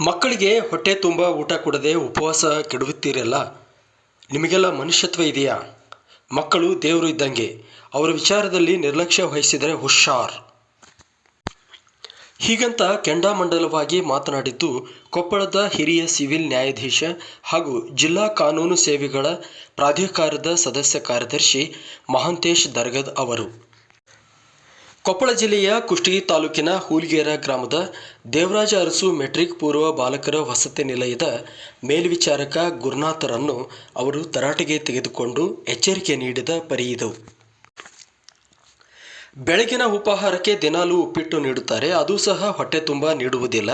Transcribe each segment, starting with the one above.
ಮಕ್ಕಳಿಗೆ ಹೊಟ್ಟೆ ತುಂಬ ಊಟ ಕೊಡದೆ ಉಪವಾಸ ಕೆಡವುತ್ತೀರಲ್ಲ? ನಿಮಗೆಲ್ಲ ಮನುಷ್ಯತ್ವ ಇದೆಯಾ? ಮಕ್ಕಳು ದೇವರು ಇದ್ದಂಗೆ, ಅವರ ವಿಚಾರದಲ್ಲಿ ನಿರ್ಲಕ್ಷ್ಯ ವಹಿಸಿದರೆ ಹುಷಾರ್. ಹೀಗಂತ ಕೆಂಡಾಮಂಡಲವಾಗಿ ಮಾತನಾಡಿದ್ದು ಕೊಪ್ಪಳದ ಹಿರಿಯ ಸಿವಿಲ್ ನ್ಯಾಯಾಧೀಶ ಹಾಗೂ ಜಿಲ್ಲಾ ಕಾನೂನು ಸೇವೆಗಳ ಪ್ರಾಧಿಕಾರದ ಸದಸ್ಯ ಕಾರ್ಯದರ್ಶಿ ಮಹಾಂತೇಶ್ ದರ್ಗದ್ ಅವರು. ಕೊಪ್ಪಳ ಜಿಲ್ಲೆಯ ಕುಷ್ಟಗಿ ತಾಲೂಕಿನ ಹೂಲ್ಗೇರ ಗ್ರಾಮದ ದೇವರಾಜ ಅರಸು ಮೆಟ್ರಿಕ್ ಪೂರ್ವ ಬಾಲಕರ ವಸತಿ ನಿಲಯದ ಮೇಲ್ವಿಚಾರಕ ಗುರುನಾಥರನ್ನು ಅವರು ತರಾಟೆಗೆ ತೆಗೆದುಕೊಂಡು ಎಚ್ಚರಿಕೆ ನೀಡಿದ ಪರಿಯಿದವು ಬೆಳಗಿನ ಉಪಾಹಾರಕ್ಕೆ ದಿನಾಲೂ ಉಪ್ಪಿಟ್ಟು ನೀಡುತ್ತಾರೆ. ಅದು ಸಹ ಹೊಟ್ಟೆ ತುಂಬ ನೀಡುವುದಿಲ್ಲ.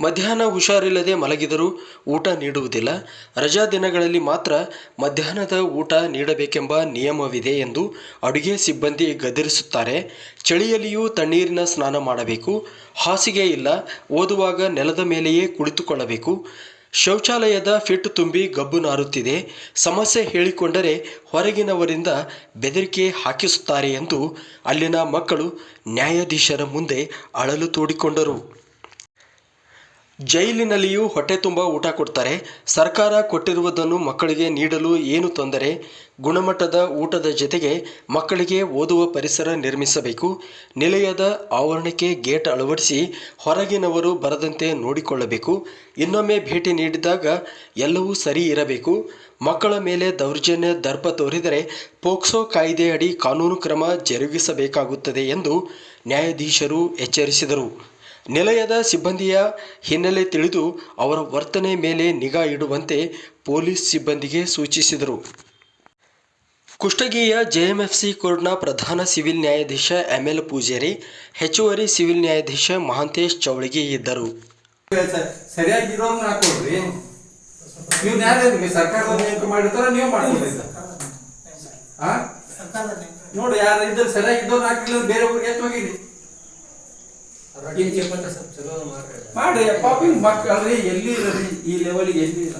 ಮಧ್ಯಾಹ್ನ ಹುಷಾರಿಲ್ಲದೆ ಮಲಗಿದರೂ ಊಟ ನೀಡುವುದಿಲ್ಲ. ರಜಾ ದಿನಗಳಲ್ಲಿ ಮಾತ್ರ ಮಧ್ಯಾಹ್ನದ ಊಟ ನೀಡಬೇಕೆಂಬ ನಿಯಮವಿದೆ ಎಂದು ಅಡುಗೆ ಸಿಬ್ಬಂದಿ ಗದರಿಸುತ್ತಾರೆ. ಚಳಿಯಲ್ಲಿಯೂ ತಣ್ಣೀರಿನ ಸ್ನಾನ ಮಾಡಬೇಕು. ಹಾಸಿಗೆ ಇಲ್ಲ. ಓದುವಾಗ ನೆಲದ ಮೇಲೆಯೇ ಕುಳಿತುಕೊಳ್ಳಬೇಕು. ಶೌಚಾಲಯದ ಫಿಟ್ ತುಂಬಿ ಗಬ್ಬು ನಾರುತ್ತಿದೆ. ಸಮಸ್ಯೆ ಹೇಳಿಕೊಂಡರೆ ಹೊರಗಿನವರಿಂದ ಬೆದರಿಕೆ ಹಾಕಿಸುತ್ತಾರೆ ಎಂದು ಅಲ್ಲಿನ ಮಕ್ಕಳು ನ್ಯಾಯಾಧೀಶರ ಮುಂದೆ ಅಳಲು ತೋಡಿಕೊಂಡರು. ಜೈಲಿನಲ್ಲಿಯೂ ಹೊಟ್ಟೆ ತುಂಬ ಊಟ ಕೊಡ್ತಾರೆ. ಸರ್ಕಾರ ಕೊಟ್ಟಿರುವುದನ್ನು ಮಕ್ಕಳಿಗೆ ನೀಡಲು ಏನು ತೊಂದರೆ? ಗುಣಮಟ್ಟದ ಊಟದ ಜೊತೆಗೆ ಮಕ್ಕಳಿಗೆ ಓದುವ ಪರಿಸರ ನಿರ್ಮಿಸಬೇಕು. ನಿಲಯದ ಆವರಣಕ್ಕೆ ಗೇಟ್ ಅಳವಡಿಸಿ ಹೊರಗಿನವರು ಬರದಂತೆ ನೋಡಿಕೊಳ್ಳಬೇಕು. ಇನ್ನೊಮ್ಮೆ ಭೇಟಿ ನೀಡಿದಾಗ ಎಲ್ಲವೂ ಸರಿ ಇರಬೇಕು. ಮಕ್ಕಳ ಮೇಲೆ ದೌರ್ಜನ್ಯ ದರ್ಪ ತೋರಿದರೆ ಪೋಕ್ಸೋ ಕಾಯ್ದೆಯಡಿ ಕಾನೂನು ಕ್ರಮ ಜರುಗಿಸಬೇಕಾಗುತ್ತದೆ ಎಂದು ನ್ಯಾಯಾಧೀಶರು ಎಚ್ಚರಿಸಿದರು. ನಿಲಯದ ಸಿಬ್ಬಂದಿಯ ಹಿನ್ನೆಲೆ ತಿಳಿದು ಅವರ ವರ್ತನೆ ಮೇಲೆ ನಿಗಾ ಇಡುವಂತೆ ಪೊಲೀಸ್ ಸಿಬ್ಬಂದಿಗೆ ಸೂಚಿಸಿದರು. ಕುಷ್ಟಗಿಯ ಜೆಎಂಎಫ್ಸಿ ಕೋರ್ಟ್ನ ಪ್ರಧಾನ ಸಿವಿಲ್ ನ್ಯಾಯಾಧೀಶ ಎಂಎಲ್ ಪೂಜಾರಿ ಹೆಚ್ಚುವರಿ ಸಿವಿಲ್ ನ್ಯಾಯಾಧೀಶ ಮಹಾಂತೇಶ್ ಚೌಳಿಗೆ ಇದ್ದರು. ನೋಡಿ ಯಾರು ಇದ್ರೆ ಸರಿಯಾಗಿದ್ದವ್ರು ಹಾಕಿಲ್ಲ ಬೇರೆ ಊರಿಗೆ ಎತ್ತು ಹೋಗಿರಿ. ಮಾಡ್ರಿ. ಪಾಪಿ ಮಕ್ಕಳ್ರಿ ಎಲ್ಲಿ ಇರ್ರಿ ಈ ಲೆವೆಲ್ಗೆ ಎಲ್ಲಿ ಇಲ್ಲ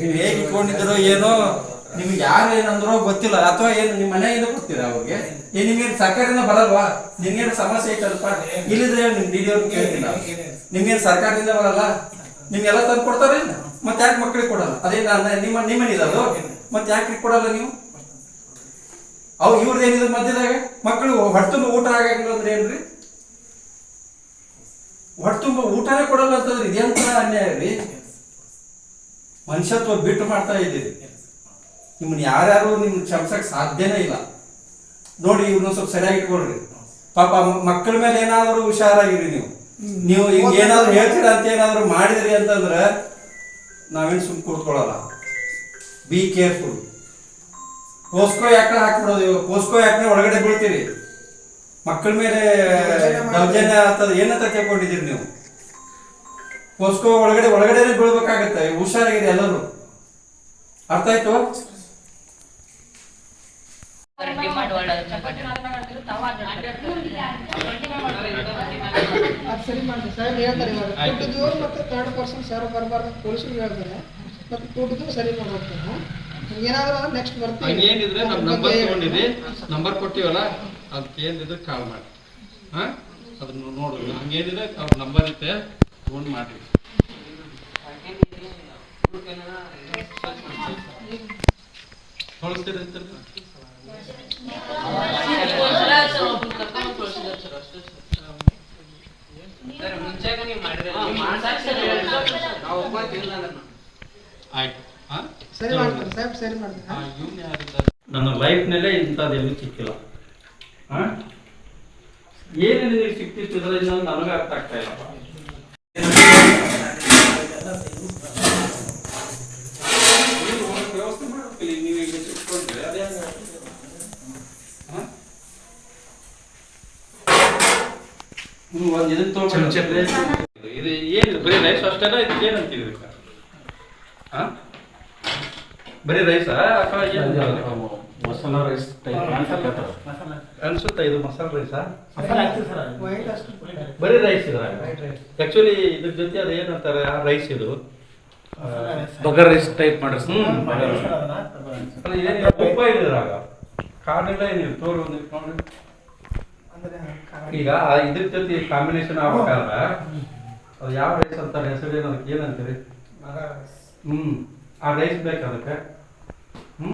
ನೀವು ಹೇಗೆ ಇಟ್ಕೊಂಡಿದ್ದೀರೋ ಏನೋ ನಿಮ್ಗೆ ಯಾರು ಏನಂದ್ರೋ ಗೊತ್ತಿಲ್ಲ. ಅಥವಾ ಏನು ನಿಮ್ಮ ಮನೆಯಿಂದ ಕೊಡ್ತೀರಾ ಅವ್ರಿಗೆ? ಏ ನಿಮ್ಗೇನು ಸರ್ಕಾರದಿಂದ ಬರಲ್ವಾ? ನಿಮ್ಗೇನು ಸಮಸ್ಯೆ ಐತಲ್ಪ? ಇಲ್ಲಿದ್ರೆ ನಿಮ್ ಡಿ ಅವ್ರಿಗೆ ಕೇಳ್ತೀನಿ ನಾವು. ನಿಮ್ಗೇನು ಸರ್ಕಾರದಿಂದ ಬರಲ್ಲ? ನಿಮ್ಗೆಲ್ಲ ತಂದು ಇಲ್ಲ ಮತ್ತೆ ಯಾಕೆ ಮಕ್ಕಳಿಗೆ ಕೊಡಲ್ಲ? ಅದೇ ನಾನು ನಿಮ್ಮ ನಿಮ್ಮನಿರೋದು ಮತ್ತೆ ಯಾಕೆ ಕೊಡಲ್ಲ ನೀವು? ಅವು ಇವ್ರದ್ದು ಏನಿದೆ ಮಧ್ಯದಾಗ? ಮಕ್ಕಳು ಹೊಟ್ಟೆ ಊಟ ಆಗಂಗಿಲ್ಲ ಅಂದ್ರೆ ಏನ್ರಿ? ಹೊಟ್ಟೆ ತುಂಬ ಊಟನೇ ಕೊಡಲ್ಲ ಅಂತಂದ್ರೆ ಇದೆಂತ ಅನ್ಯಾಯ ರೀ? ಮನುಷ್ಯತ್ವ ಬಿಟ್ಟು ಮಾಡ್ತಾ ಇದ್ದೀರಿ. ನಿಮ್ಮನ್ನ ಯಾರ್ಯಾರು ನಿಮ್ಮ ಕ್ಷಮಿಸಕ್ ಸಾಧ್ಯನೇ ಇಲ್ಲ. ನೋಡಿ ಇವ್ರನ್ನ ಸ್ವಲ್ಪ ಸರಿಯಾಗಿ ಇಟ್ಕೊಳ್ರಿ. ಪಾಪ ಮಕ್ಕಳ ಮೇಲೆ ಏನಾದರೂ ಹುಷಾರಾಗಿರಿ ನೀವು. ನೀವು ಹಿಂಗೆ ಏನಾದ್ರು ಹೇಳ್ತೀರಾ ಅಂತ ಏನಾದ್ರು ಮಾಡಿದ್ರಿ ಅಂತಂದ್ರೆ ನಾವೇನು ಸುಮ್ ಕೂತ್ಕೊಳ್ಳಲ್ಲ. ಬಿ ಕೇರ್ಫುಲ್ ಪೋಸ್ಕೋ ಯಾಕೆ ಹಾಕ್ಬಿಡೋದು ಇವಾಗ? ಪೋಸ್ಕೋ ಯಾಕೆ ಒಳಗಡೆ ಬೀಳ್ತೀರಿ? ಮಕ್ಕಳ ಮೇಲೆ ದೌರ್ಜನ್ಯ ಆಗ್ತದೆ. ಏನಂತ ತಿಳ್ಕೊಂಡಿದ್ದೀರಿ ನೀವು? ಪೋಸ್ಕೋ ಒಳಗಡೆ ಒಳಗಡೆನೆ ಬೀಳ್ಬೇಕಾಗತ್ತೆ. ಹುಷಾರಾಗಿದೆ ಎಲ್ಲರೂ. ಅರ್ಥ ಆಯ್ತು ಸರಿ ಮಾಡಿ ಸರ್ ಹೇಳ್ತಾರೆ ಇವಾಗ. ದುಡ್ಡಿದ್ದು ಮತ್ತು ಥರ್ಡ್ ಪರ್ಸನ್ ಸರ್ ಬರಬಾರ್ದು ಪೊಲೀಸರು ಹೇಳ್ತಾರೆ. ಮತ್ತು ದುಡ್ಡಿದ್ದು ಸರಿ ಮಾಡಿ ಹೋಗ್ತಾನೆ ಏನಾದರೂ ನೆಕ್ಸ್ಟ್ ಬರ್ತೀವಿ. ಏನಿದ್ರೆ ನಮ್ಮ ನಂಬರ್ ತಗೊಂಡಿರಿ ನಂಬರ್ ಕೊಟ್ಟಿವಲ್ಲ? ಅದಕ್ಕೆ ಏನಿದ್ರೆ ಕಾಲ್ ಮಾಡಿ. ಹಾ? ಅದನ್ನ ನೋಡು ಹಂಗೇನಿದೆ ಅವ್ರ ನಂಬರ್ ಇದೆ ಫೋನ್ ಮಾಡಿ. ಕಳಿಸ್ತೀರಿ ಅಂತ ಆಯ್ತು. ಹಾ? ಸರಿ ಮಾಡ್ತಾರೆ ಸಾಹೇಬ್ ಸರಿ ಮಾಡ್ತಾರೆ ಇವ್ನು ಯಾರಿದ್ದಾರೆ? ನನ್ನ ಲೈಫ್ನಲ್ಲೇ ಇಂಥದ್ದೆಲ್ಲೂ ಸಿಕ್ಕಿಲ್ಲ. ಆ? ಏನು ನಿನಗೆ ಸಿಕ್ತಿತ್ತು ಇದರಿಂದ ನನಗೆ ಅರ್ಥ ಆಗ್ತಾ ಇಲ್ಲಪ್ಪ ವ್ಯವಸ್ಥೆ ಮಾಡ್ಬೇಕಿಲ್ಲ ನೀವು ಈಗ ಇಟ್ಕೊಂಡ್ರೆ ಅದೇ? ನೀವು ಒಂದು ಇದನ್ನ ತಗೊಂಡ್ರೆ ಇದು ಏನಿದೆ? ಬರೀ ರೈಸ್ ಅಷ್ಟೇನಾ? ಇದಕ್ಕೆ ಏನು ಇದಕ್ಕೆ ಹಾ? ಬರೀ ರೈಸಾ ಅಥವಾ ಏನು? ಮಸಾಲಾ ರೈಸ್ ಟೈಪ್ ಅನ್ಸುತ್ತಾ ಇದು ಮಸಾಲೆ ರೈಸಾ? ಬರೀ ರೈಸ್ ಇದ್ರಾಗ ಆಕ್ಚುಲಿ ಇದ್ರ ಜೊತೆ ಅದು ಏನಂತಾರೆ ರೈಸ್ ಇದು? ಬಗರ್ ರೈಸ್ ಟೈಪ್ ಮಾಡ್ರಿ ಏನಿಲ್ಲ ಉಪ್ಪ ಇದೆ ಇದ್ರಾಗ ಕಾಣಿಲ್ಲ ಏನಿಲ್ಲ ತೋರು ಒಂದು ನೋಡಿ ಅಂದ್ರೆ ಈಗ ಆ ಇದ್ರ ಜೊತೆ ಕಾಂಬಿನೇಷನ್ ಆಗ್ಬೇಕಾದ್ರ ಅದು ಯಾವ ರೈಸ್ ಅಂತಾರೆ ಹೆಸರು ಏನು ಅದಕ್ಕೆ ಏನಂತೀರಿ? ಹ್ಞೂ ಆ ರೈಸ್ ಬೇಕು ಅದಕ್ಕೆ.